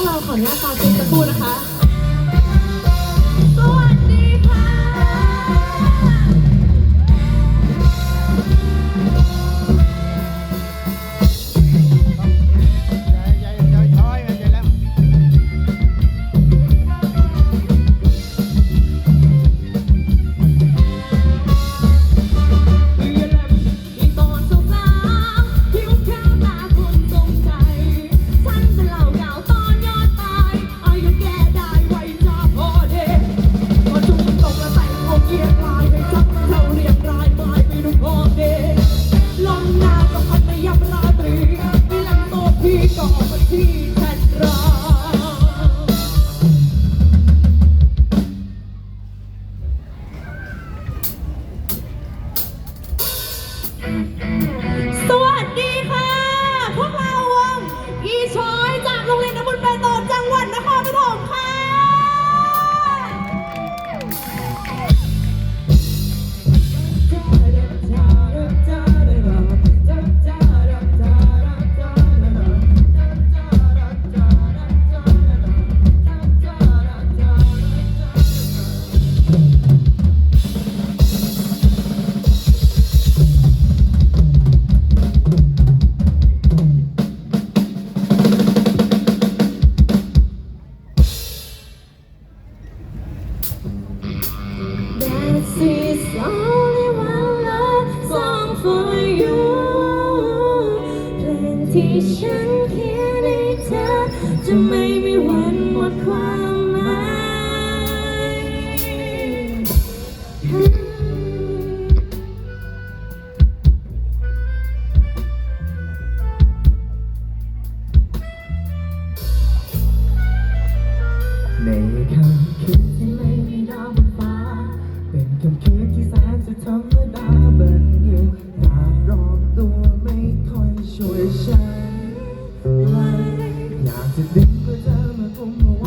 วกเราขออนุญาตรอเพียงสักครู่นะคะ como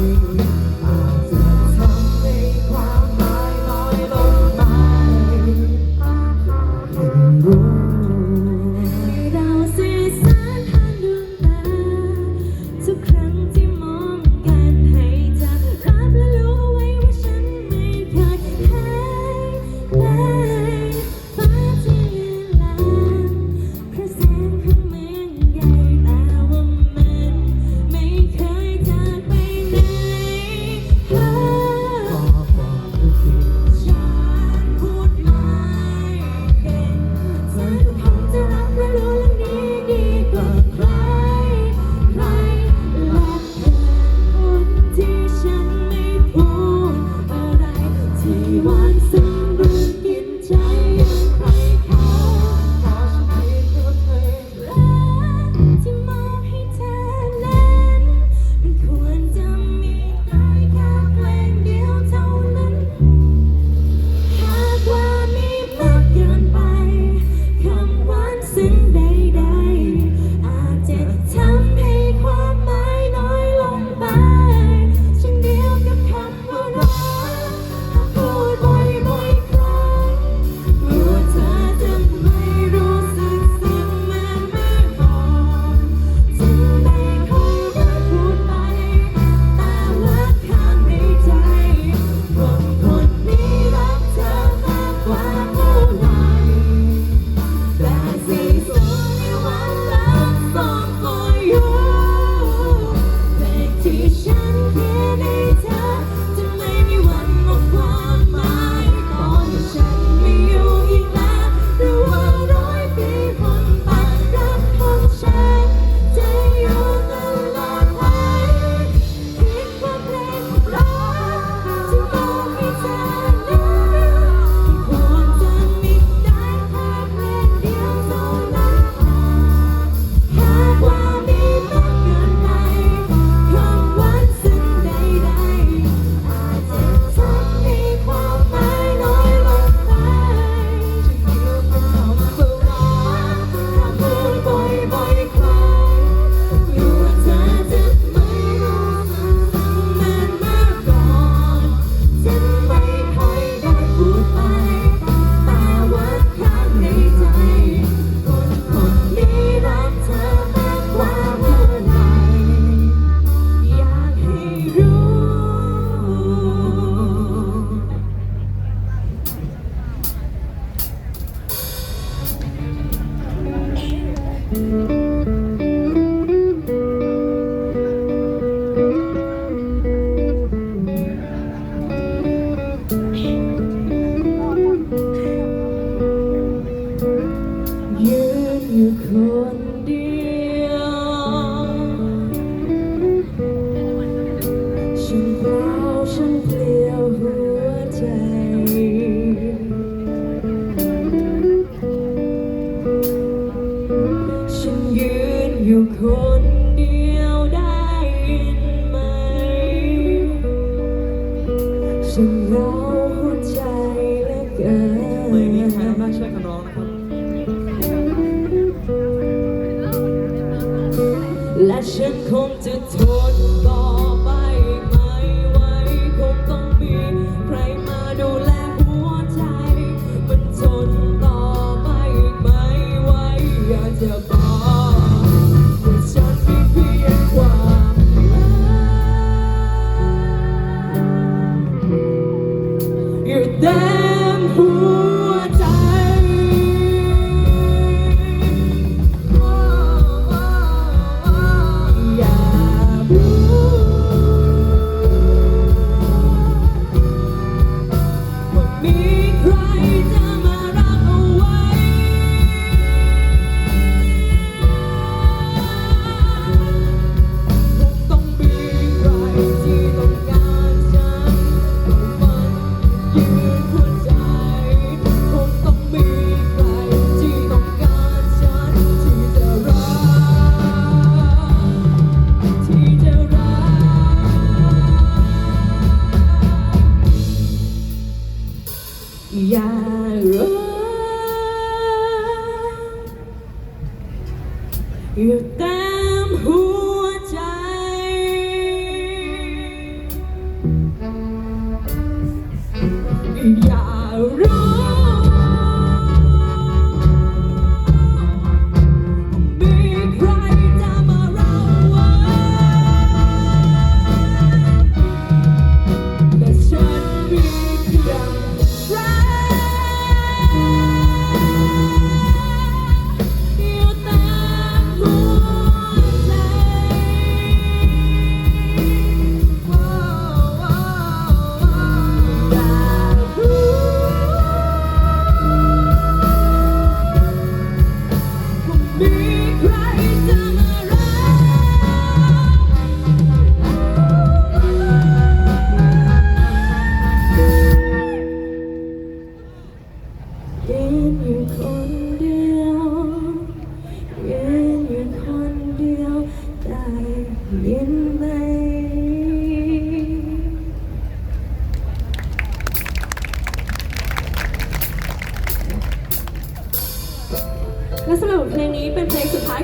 you.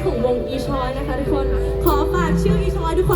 ถุงวงอีชอยนะคะทุกคน ขอฝากชื่ออีชอยทุกคน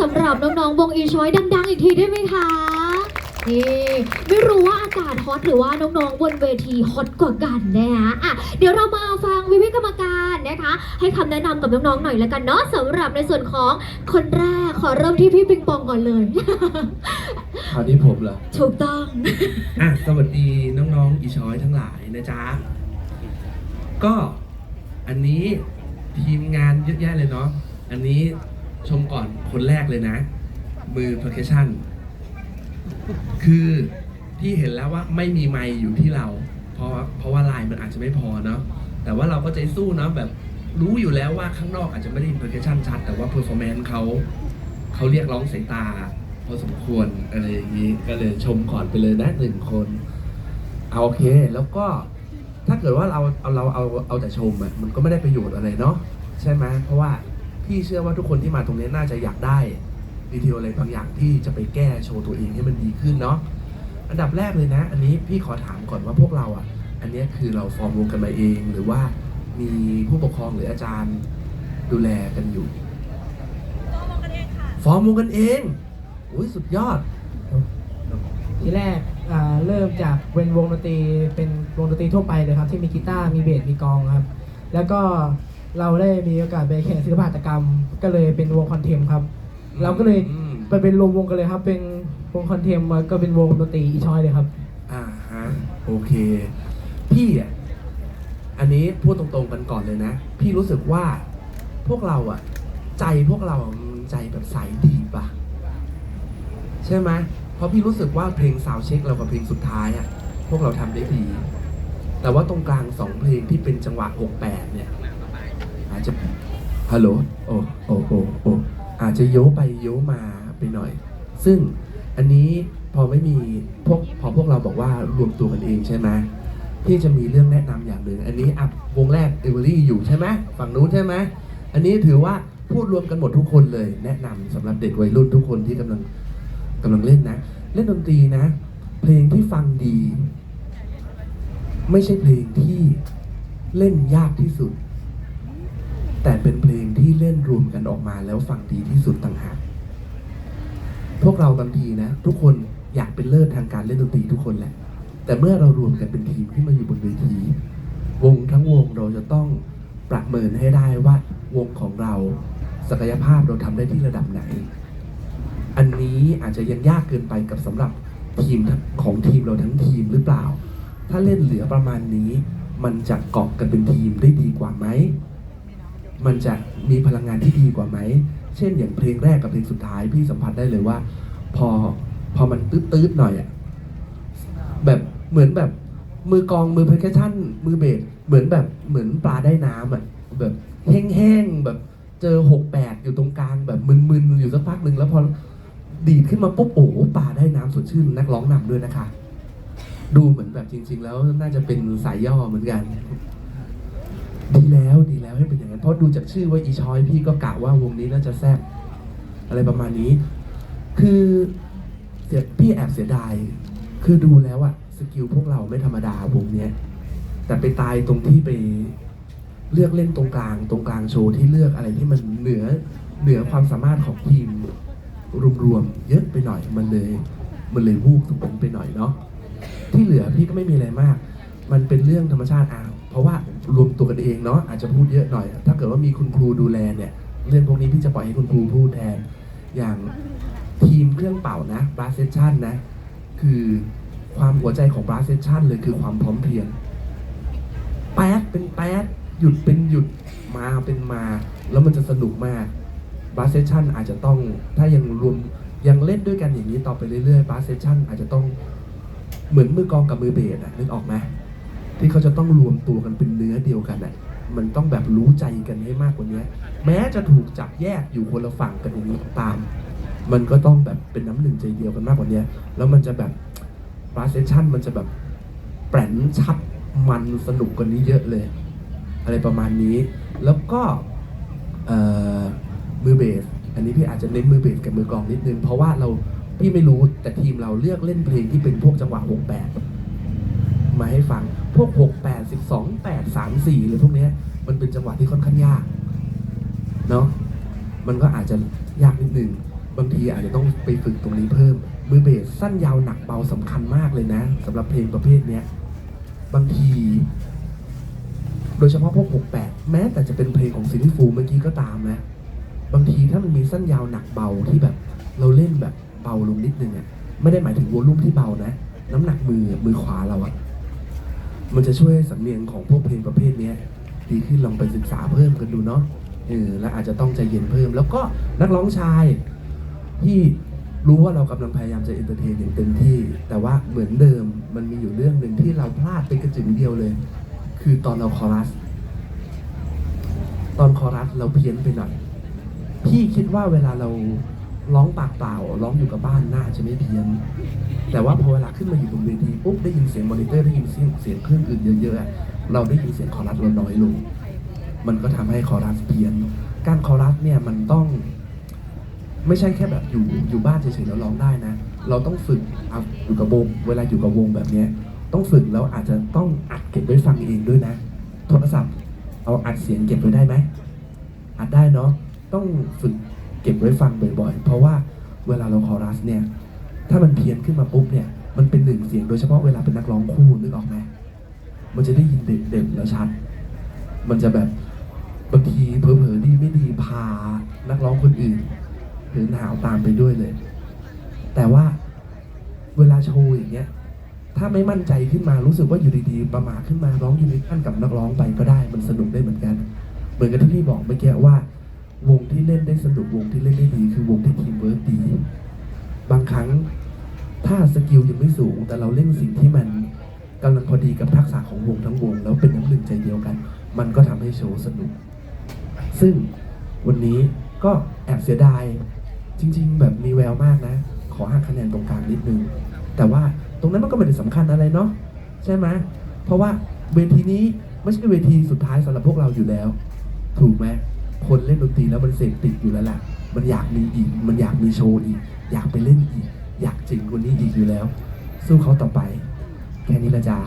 สำหรับน้องๆวงอีชอยดัง ๆ อีกทีได้ไหมคะนี่ไม่รู้ว่าอากาศฮอตหรือว่าน้องๆบนเวทีฮอตกว่ากันนะคะอะเดี๋ยวเรามาฟังวิวิกรรมการนะคะ ให้คำแนะนำกับน้องๆหน่อยแล้วกันเนาะสำหรับในส่วนของคนแรกขอเริ่มที่พี่ปิงปองก่อนเลยคราวนี้ผมเหรอถูกต้องอะสวัสดีน้องๆอีช้อยทั้งหลายนะจ๊ะก็อันนี้ทีมงานเยอะแยะเลยเนาะอันนี้ ชมก่อนคนแรกเลยนะ มือ percussion คือที่เห็นแล้วว่าไม่มีไมค์อยู่ที่เรา เพราะเพราะว่าลายมันอาจจะไม่พอเนาะแต่ว่าเราก็ใจสู้เนาะแบบรู้อยู่แล้วว่าข้างนอกอาจจะไม่ได้ percussion ชัด แต่ว่า performance เขาเขาเรียกร้องสายตาพอสมควรอะไรอย่างนี้ก็เลยชมก่อนไปเลยนะหนึ่งคนเอาโอเคแล้วก็ถ้าเกิดว่าเราเอาเราเอาเอาแต่ชมอะมันก็ไม่ได้ประโยชน์อะไรเนาะใช่ไหมเพราะว่า พี่เชื่อว่าทุกคนที่มาตรงนี้น่าจะอยากได้ดีเทลอะไรบางอย่างที่จะไปแก้โชว์ตัวเองให้มันดีขึ้นเนาะอันดับแรกเลยนะ อันนี้พี่ขอถามก่อนว่าพวกเราอะ อันนี้คือเราฟอร์มวงกันมาเอง หรือว่ามีผู้ปกครองหรืออาจารย์ดูแลกันอยู่ฟอร์มวงกันเองอุ้ยสุดยอด ทีแรกอ่าเริ่มจากเป็นวงดนตรีเป็นวงดนตรีทั่วไปเลยครับ ที่มีกีตาร์มีเบสมีกลองครับ แล้วก็ เราได้มีโอกาสไปแข่งศิลปหัตถกรรม ก็เลยเป็นวงคอนเทมครับ เราก็เลยอืมไปเป็นรวมวงกันเลยครับ เป็นวงคอนเทมมาก็เป็นวงดนตรีอีชอยเลยครับ อ่าฮะโอเค พี่อะอันนี้พูดตรงๆกันก่อนเลยนะ พี่รู้สึกว่าพวกเราอะ ใจพวกเราอะมันใจแบบใสดีปะใช่ไหมเพราะพี่รู้สึกว่าเพลงซาวเช็คเรากับเพลงสุดท้ายอะ พวกเราทำได้ดี แต่ว่าตรงกลางสองเพลงที่เป็นจังหวะ 68 เนี่ย อาจจะฮัลโหลโอ้โอ้โอ้โอ้อาจจะโยไปโยมาไปหน่อย ซึ่งอันนี้พอไม่มีพวกพอพวกเราบอกว่ารวมตัวกันเองใช่ไหมพี่จะมีเรื่องแนะนำอย่างหนึ่งอันนี้อัพวงแรกเอเวอรี่อยู่ใช่ไหมฝั่งนู้นใช่ไหมอันนี้ถือว่าพูดรวมกันหมดทุกคนเลย แนะนำสำหรับเด็กวัยรุ่นทุกคนที่กำลังกำลังเล่นนะ เล่นดนตรีนะ เพลงที่ฟังดี ไม่ใช่เพลงที่เล่นยากที่สุด แต่เป็นเพลงที่เล่นรวมกันออกมาแล้วฟังดีที่สุดต่างหาก พวกเราบางทีนะ ทุกคนอยากเป็นเลิศทางการเล่นดนตรีทุกคนแหละ แต่เมื่อเรารวมกันเป็นทีมขึ้นมาอยู่บนเวที วงทั้งวงเราจะต้องประเมินให้ได้ว่าวงของเรา ศักยภาพเราทำได้ที่ระดับไหน อันนี้อาจจะยังยากเกินไปกับสำหรับทีมของทีมเราทั้งทีมหรือเปล่า ถ้าเล่นเหลือประมาณนี้ มันจะเกาะกันเป็นทีมได้ดีกว่าไหม มันจะมีพลังงานที่ดีกว่าไหม เช่นอย่างเพลงแรกกับเพลงสุดท้ายพี่สัมผัสได้เลยว่า พอพอมันตืดๆหน่อยอะแบบเหมือนแบบมือกองมือเพลคชั่นมือเบสเหมือนแบบเหมือนปลาได้น้ำอะแบบแห้งๆแบบเจอหกแปดอยู่ตรงกลางแบบมึนๆอยู่สักพักหนึ่งแล้วพอดีดขึ้นมาปุ๊บโอ้ปลาได้น้ำสดชื่นนักร้องนำด้วยนะคะ ดูเหมือนแบบจริง ๆ แล้วน่าจะเป็นสายย่อเหมือนกัน ดีแล้วดี เป็นอย่างนั้นเพราะดูจากชื่อว่าอีชอยพี่ก็กะว่าวงนี้น่าจะแซ่บอะไรประมาณนี้ คือเสียพี่แอบเสียดาย คือดูแล้วอะสกิลพวกเราไม่ธรรมดาวงเนี้ยแต่ไปตายตรงที่ไปเลือกเล่นตรงกลาง ตรงกลางโชว์ที่เลือกอะไรที่มันเหนือเหนือความสามารถของทีมรวมๆเยอะไปหน่อยมันเลย มันเลยวูบตรงนั้นไปหน่อยเนาะที่เหลือพี่ก็ไม่มีอะไรมาก มันเป็นเรื่องธรรมชาติอ้าเพราะว่า รวมตัวกันเองเนาะอาจจะพูดเยอะหน่อย ถ้าเกิดว่ามีคุณครูดูแลเนี่ยเรื่องพวกนี้พี่จะปล่อยให้คุณครูพูดแทน อย่างทีมเครื่องเป่านะบราเซชันนะ คือความหัวใจของบราเซชันเลยคือความพร้อมเพรียงแป๊ดเป็นแป๊ดหยุดเป็นหยุดมาเป็นมา แล้วมันจะสนุกมากบาสเซชันอาจจะต้องถ้ายังรวมยังเล่นด้วยกันอย่างนี้ต่อไปเรื่อยๆบาสเซชันอาจจะต้องเหมือนมือกองกับมือเบสอะนึกออกไหม ที่เขาจะต้องรวมตัวกันเป็นเนื้อเดียวกันอะมันต้องแบบรู้ใจกันให้มากกว่านี้ แม้จะถูกจับแยกอยู่คนละฝั่งกันอย่างนี้ตาม มันก็ต้องแบบเป็นน้ำหนึ่งใจเดียวกันมากกว่านี้ แล้วมันจะแบบบาสเซชันมันจะแบบแปรนชัดมันสนุกกว่านี้เยอะเลย อะไรประมาณนี้ แล้วก็มือเบส อันนี้พี่อาจจะเน้นมือเบสกับมือกองนิดนึง เพราะว่าเราพี่ไม่รู้แต่ทีมเราเลือกเล่นเพลงที่เป็นพวกจังหวะ68 มาให้ฟัง พวก 68 12 8 3 4หรือพวกนี้มันเป็นจังหวะที่ค่อนข้างยากเนาะมันก็อาจจะยากนิดนึงบางทีอาจจะต้องไปฝึกตรงนี้เพิ่ม มือเบสสั้นยาวหนักเบาสำคัญมากเลยนะสำหรับเพลงประเภทเนี้ยบางที โดยเฉพาะพวก 68 แม้แต่จะเป็นเพลงของซิลลี่ฟูลเมื่อกี้ก็ตามนะบางทีถ้ามันมีสั้นยาวหนักเบาที่แบบ เราเล่นแบบเบาลงนิดนึงอะไม่ได้หมายถึงวอลลุ่มที่เบานะ น้ำหนักมือมือขวาเราอะ มันจะช่วยสำเนียงของพวกเพลงประเภทเนี้ยดีขึ้นลองไปศึกษาเพิ่มกันดูเนาะเออและอาจจะต้องใจเย็นเพิ่ม แล้วก็นักร้องชายที่รู้ว่าเรากำลังพยายามจะเอนเตอร์เทนอย่างเต็มที่ แต่ว่าเหมือนเดิมมันมีอยู่เรื่องหนึ่งที่เราพลาดไปกระจึงเดียวเลย คือตอนเราคอรัส ตอนคอรัสเราเพี้ยนไปหน่อยพี่คิดว่าเวลาเรา ร้องปากเปล่าร้องอยู่กับบ้านน่าจะไม่เพี้ยน แต่ว่าพอเวลาขึ้นมาอยู่บนเวทีปุ๊บได้ยินเสียงมอนิเตอร์ได้ยินเสียงเสียงเครื่องอื่นเยอะๆเราได้ยินเสียงคอรัสเราน้อยลง มันก็ทำให้คอรัสเพี้ยน การคอรัสเนี่ยมันต้องไม่ใช่แค่แบบอยู่อยู่บ้านเฉยๆแล้วร้องได้นะ เราต้องฝึกเอาอยู่กับวงเวลาอยู่กับวงแบบนี้ต้องฝึกแล้วอาจจะต้องอัดเก็บไว้ฟังเองด้วยนะ โทรศัพท์เอาอัดเสียงเก็บไว้ได้ไหมอัดได้เนาะต้องฝึก เก็บไว้ฟังบ่อยๆ เพราะว่าเวลาเราคอรัสเนี่ย ถ้ามันเพี้ยนขึ้นมาปุ๊บเนี่ย มันเป็นหนึ่งเสียงโดยเฉพาะเวลาเป็นนักร้องคู่นึกออกไหมมันจะได้ยินเด่นๆแล้วชัด มันจะแบบบางทีเผลอๆดีไม่ดีพานักร้องคนอื่นหรือหนาวตามไปด้วยเลย แต่ว่าเวลาโชว์อย่างเงี้ย ถ้าไม่มั่นใจขึ้นมารู้สึกว่าอยู่ดีๆ ประมาทขึ้นมาร้องยูนิคันกับนักร้องไปก็ได้มันสนุกได้เหมือนกัน เหมือนกับที่พี่บอกเมื่อกี้ว่า วงที่เล่นได้สนุกวงที่เล่นได้ดี คือวงที่ทีมเวิร์กดีบางครั้งถ้าสกิลยังไม่สูง แต่เราเล่นสิ่งที่มันกำลังพอดีกับทักษะของวงทั้งวง แล้วเป็นน้ำหนึ่งใจเดียวกัน มันก็ทำให้โชว์สนุก ซึ่งวันนี้ก็แอบเสียดาย จริง ๆ แบบมีแววมากนะ ขอหักคะแนนตรงกลางนิดนึง แต่ว่าตรงนั้นมันก็ไม่ได้สำคัญอะไรเนาะใช่ไหมเพราะว่าเวทีนี้ไม่ใช่เวทีสุดท้ายสำหรับพวกเราอยู่แล้ว ถูกไหม คนเล่นดนตรีแล้วมันเสพติดอยู่แล้วแหละมันอยากมีอีก มันอยากมีโชว์อีก อยากไปเล่นอีก อยากเจ๋งกว่านี้อีกอยู่แล้ว สู้เขาต่อไป แค่นี้ละจ้า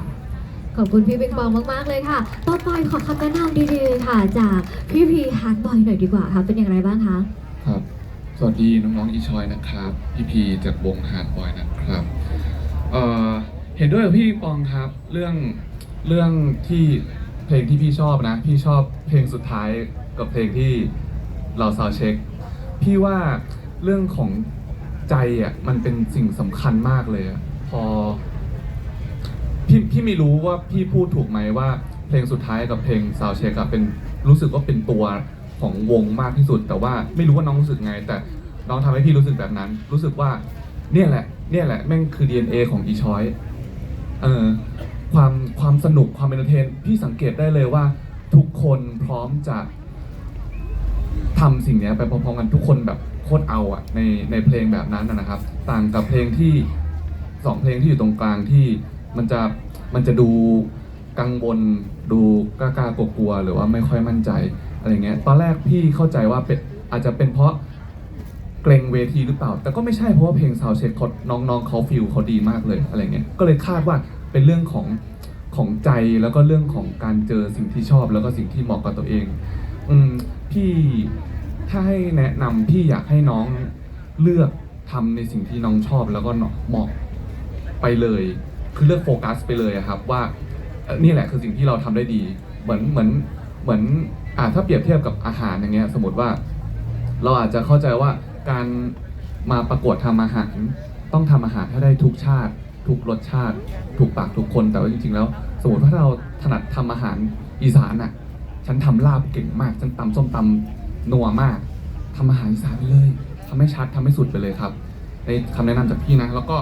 ขอบคุณพี่บิ๊กบองมาก ๆ เลยค่ะ ต่อไปขอคำแนะนำดีๆ ค่ะ จากพี่พีฮาร์ดบอยหน่อยดีกว่าค่ะ เป็นอย่างไรบ้างคะ ครับ สวัสดีน้องๆอีชอยนะครับ พี่พีจากวงฮาร์ดบอยนะครับ เอ่อ เห็นด้วยกับพี่ปองครับ เรื่อง เรื่องที่เพลงที่พี่ชอบนะ พี่ชอบเพลงสุดท้าย กับเพลงที่เราซาวเช็ค พี่ว่าเรื่องของใจอะมันเป็นสิ่งสำคัญมากเลยอะพอ พี่พี่ไม่รู้ว่าพี่พูดถูกไหมว่า เพลงสุดท้ายกับเพลงซาวเช็คอะเป็นรู้สึกว่าเป็นตัวของวงมากที่สุด แต่ว่าไม่รู้ว่าน้องรู้สึกไง แต่น้องทำให้พี่รู้สึกแบบนั้น รู้สึกว่า เนี่ยแหละ เนี่ยแหละแม่งคือ DNA ของอีชอยเออความความสนุกความเอนเตอร์เทน พี่สังเกตได้เลยว่าทุกคนพร้อมจะ ทำสิ่งเนี้ยไปพร้อมๆกันทุกคนแบบโคตรเอาอะในในเพลงแบบนั้นนะนะครับ ต่างกับเพลงที่สองเพลงที่อยู่ตรงกลางที่มันจะมันจะดูกังวลดูกล้าๆกลัวหรือว่าไม่ค่อยมั่นใจอะไรเงี้ยตอนแรกพี่เข้าใจว่าเป็นอาจจะเป็นเพราะเกรงเวทีหรือเปล่า แต่ก็ไม่ใช่เพราะว่าเพลงซาวเช็คเขาน้องๆเขาฟิลเขาดีมากเลยอะไรเงี้ยก็เลยคาดว่าเป็นเรื่องของของใจแล้วก็เรื่องของการเจอสิ่งที่ชอบแล้วก็สิ่งที่เหมาะกับตัวเอง อืม พี่ถ้าให้แนะนำพี่อยากให้น้องเลือกทำในสิ่งที่น้องชอบแล้วก็เหมาะไปเลย คือเลือกโฟกัสไปเลยอะครับว่าเอ่อนี่แหละคือสิ่งที่เราทำได้ดี เหมือนเหมือนเหมือนอ่าถ้าเปรียบเทียบกับอาหารอย่างเงี้ยสมมติว่า เราอาจจะเข้าใจว่าการมาประกวดทำอาหารต้องทำอาหารให้ได้ทุกชาติ ทุกรสชาติ ถูกปากทุกคนแต่ว่าจริงๆแล้ว สมมติว่าถ้าเราถนัดทำอาหารอีสานอะ ฉันทำลาบเก่งมาก ฉันตำส้มตำนัวมากทำอาหารอีสานไปเลยทำให้ชัดทำให้สุดไปเลยครับ ในคำแนะนำจากพี่นะ แล้วก็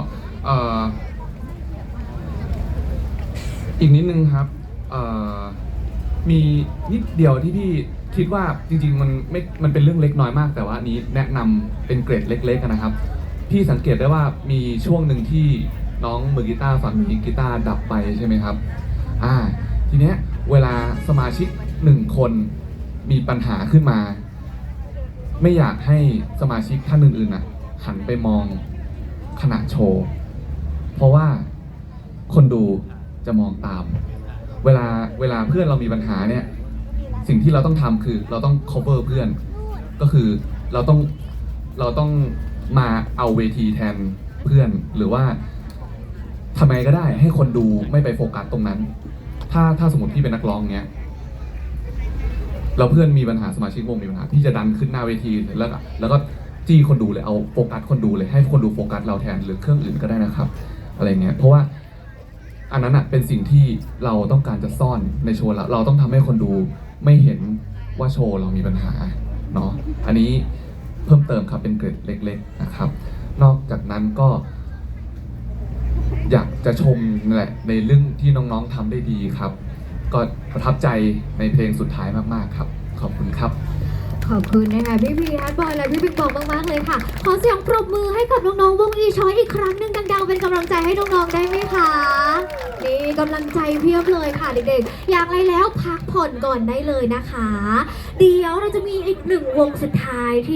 อ,อีกนิดนึงครับมีนิดเดียวที่พี่คิดว่าจริงๆมันไม่ มันเป็นเรื่องเล็กน้อยมาก แต่ว่านี้แนะนำเป็นเกรดเล็ก ๆนะครับ พี่สังเกตได้ว่ามีช่วงหนึ่งที่น้องมือกีตาร์ฝั่งนี้กีตาร์ดับไปใช่ไหมครับ อ่า ทีเนี้ยเวลาสมาชิก หนึ่งคนมีปัญหาขึ้นมา ไม่อยากให้สมาชิกท่านอื่นๆน่ะหันไปมองขณะโชว์ เพราะว่าคนดูจะมองตาม เวลาเวลาเพื่อนเรามีปัญหาเนี่ย สิ่งที่เราต้องทำคือเราต้อง cover เพื่อน ก็คือเราต้องเราต้องมาเอาเวทีแทนเพื่อนหรือว่าทำไมก็ได้ให้คนดูไม่ไปโฟกัสตรงนั้น ถ้าถ้าสมมติพี่เป็นนักร้องเงี้ย เราเพื่อนมีปัญหาสมาชิกวงมีปัญหาพี่จะดันขึ้นหน้าเวทีแล้วก็แล้วก็จี้คนดูเลยเอาโฟกัสคนดูเลยให้คนดูโฟกัสเราแทนหรือเครื่องอื่นก็ได้นะครับ อะไรเงี้ยเพราะว่าอันนั้นอะเป็นสิ่งที่เราต้องการจะซ่อนในโชว์เราเราต้องทำให้คนดูไม่เห็นว่าโชว์เรามีปัญหาเนาะอันนี้เพิ่มเติมครับเป็นเกร็ดเล็ก ๆนะครับ นอกจากนั้นก็ อยากจะชมแหละในเรื่องที่น้องๆทำได้ดีครับ ก็ประทับใจในเพลงสุดท้ายมากๆครับ ขอบคุณครับ ขอบคุณนะคะพี่พีฮัทบอยและพี่ปิงปองมากๆเลยค่ะ ขอเสียงปรบมือให้กับน้องๆวงอีชอยอีกครั้งหนึ่งดังๆเป็นกำลังใจให้น้องๆได้ไหมคะนี่กำลังใจเพียบเลยค่ะเด็กๆ อยากอะไรแล้วพักผ่อนก่อนได้เลยนะคะ เดี๋ยวเราจะมีอีกหนึ่งวงสุดท้ายที่